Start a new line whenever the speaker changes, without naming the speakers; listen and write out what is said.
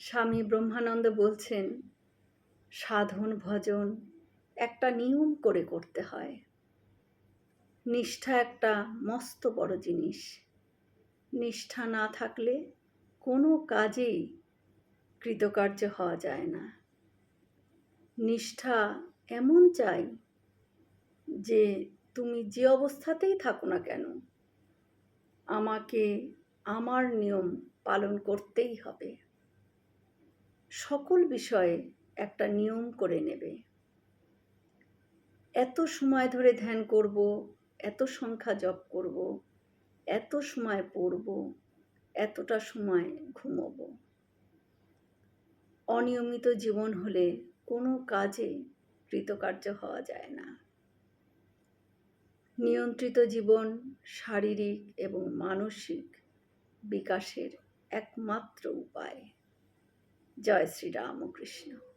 স্বামী ব্রহ্মানন্দ বলছেন, সাধন, ভজন একটা নিয়ম করে করতে হয়। নিষ্ঠা একটা মস্ত বড় জিনিস। নিষ্ঠা না থাকলে কোনো কাজেই কৃতকার্য হওয়া যায় না। নিষ্ঠা এমন চাই যে তুমি যে অবস্থাতেই থাকো না কেন, আমাকে আমার নিয়ম পালন করতেই হবে। সকল বিষয়ে একটা নিয়ম করে নেবে। এত সময় ধরে ধ্যান করব, এত সংখ্যা জপ করব, এত সময় পড়ব, এতটা সময় ঘুমোবো। অনিয়মিত জীবন হলে কোনো কাজে কৃতকার্য হওয়া যায় না। নিয়ন্ত্রিত জীবন শারীরিক এবং মানসিক বিকাশের একমাত্র উপায়। জয় শ্রী রামকৃষ্ণ।